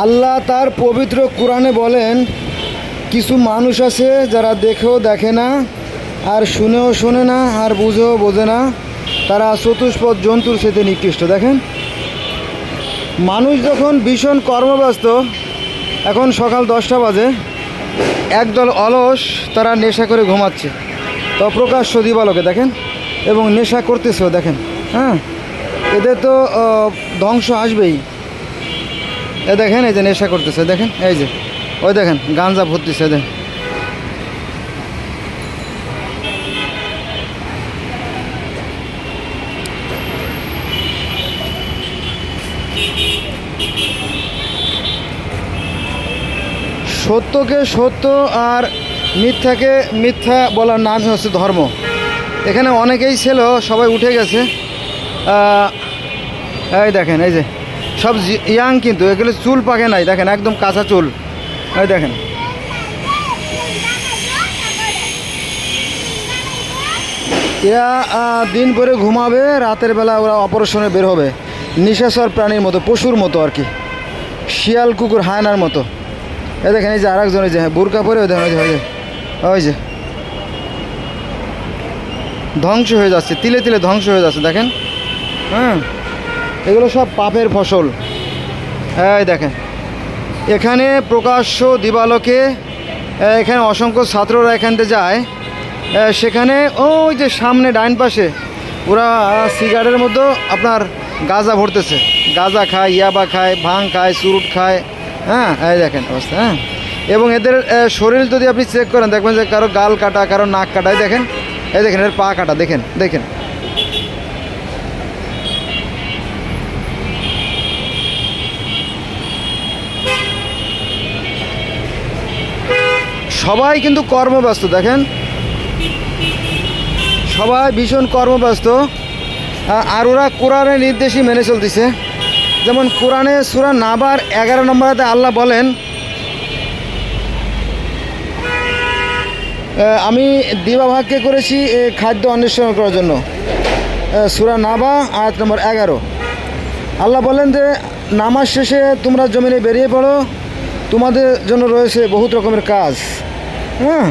আল্লাহ তার পবিত্র কোরআনে বলেন, কিছু মানুষ আছে যারা দেখেও দেখে না, আর শুনেও শোনে না, আর বুঝেও বোঝে না। তারা চতুষ্পদ জন্তুর সাথে নিকৃষ্ট। দেখেন, মানুষ যখন ভীষণ কর্মব্যস্ত, এখন সকাল দশটা বাজে, একদল অলস, তারা নেশা করে ঘুমাচ্ছে। তো প্রকাশ্য দিবালোকে, দেখেন, এবং নেশা করতেছেও, দেখেন হ্যাঁ? এদের তো ধ্বংস আসবেই। এ দেখেন, এই যে নেশা করতেছে, দেখেন, এই যে, ওই দেখেন, গাঞ্জা ভর্তিছে দেখেন। সত্যকে সত্য আর মিথ্যাকে মিথ্যা বলার নামই হচ্ছে ধর্ম। এখানে অনেকেই ছিল, সবাই উঠে গেছে। এই দেখেন, এই যে সব ইয়াং কিন্তু এগুলো চুল পাকে নাই দেখেন একদম কাঁচা চুল। এই দেখেন। এরা দিন ভরে ঘুমাবে রাতের বেলা ওরা অপারেশনে বের হবে। নিশাচর প্রাণীর মতো পশুর মতো আর কি। শিয়াল কুকুর হায়নার মতো। এই দেখেন এই যে আরেকজন এই যে হ্যাঁ, বোরকা পরে ওই দেখেন ওই ওই যে ওই যে। ধ্বংস হয়ে যাচ্ছে তিলে তিলে ধ্বংস হয়ে যাচ্ছে দেখেন। হ্যাঁ। এগুলো সব পাপের ফসল। এই দেখেন। এখানে প্রকাশ্য দিবালোকে এখানে অসংখ্য ছাত্ররা এখান থেকে যায়। সেখানে ওই যে সামনে ডাইন পাশে, ওরা সিগারেটের মধ্যে আপনার গাঁজা ভরতেছে। গাঁজা খায়, ইয়াবা খায়, ভাং খায় চুরুট খায়। হ্যাঁ এই দেখেন অবস্থা হ্যাঁ। এবং এদের শরীর যদি আপনি চেক করেন, দেখবেন যে কারও গাল কাটা, কারও নাক কাটা দেখেন, এই দেখেন, এর পা কাটা, দেখেন দেখেন। সবাই কিন্তু কর্মব্যস্ত, দেখেন। সবাই ভীষণ কর্মব্যস্ত। আর ওরা কোরআনের নির্দেশই মেনে চলতেছে। যেমন কোরআনে সুরা নাবার এগারো নম্বরেতে আল্লাহ বলেন আমি দিবাভাগকে করেছি খাদ্য অন্বেষণ করার জন্য। সুরা নাবা, আয়াত নম্বর এগারো। আল্লাহ বলেন যে, নামাজ শেষে তোমরা জমিনে বেরিয়ে পড়ো। তোমাদের জন্য রয়েছে বহুত রকমের কাজ। হ্যাঁ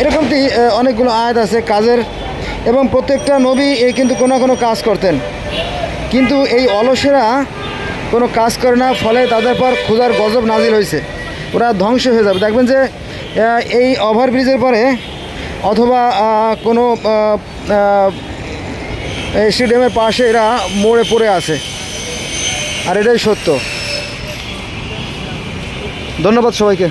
এরকমটি অনেকগুলো আয়াত আছে কাজের, এবং প্রত্যেকটা নবী এই কিন্তু কোনো কোনো কাজ করতেন। কিন্তু এই অলসেরা কোনো কাজ করে না, ফলে তাদের পর ক্ষুধার গজব নাজিল হয়েছে। ওরা ধ্বংস হয়ে যাবে। দেখবেন যে এই ওভারব্রিজের পরে, অথবা কোনো স্টেডিয়ামের পাশে এরা মোড়ে পড়ে আছে। আর এটাই সত্য। ধন্যবাদ সবাইকে।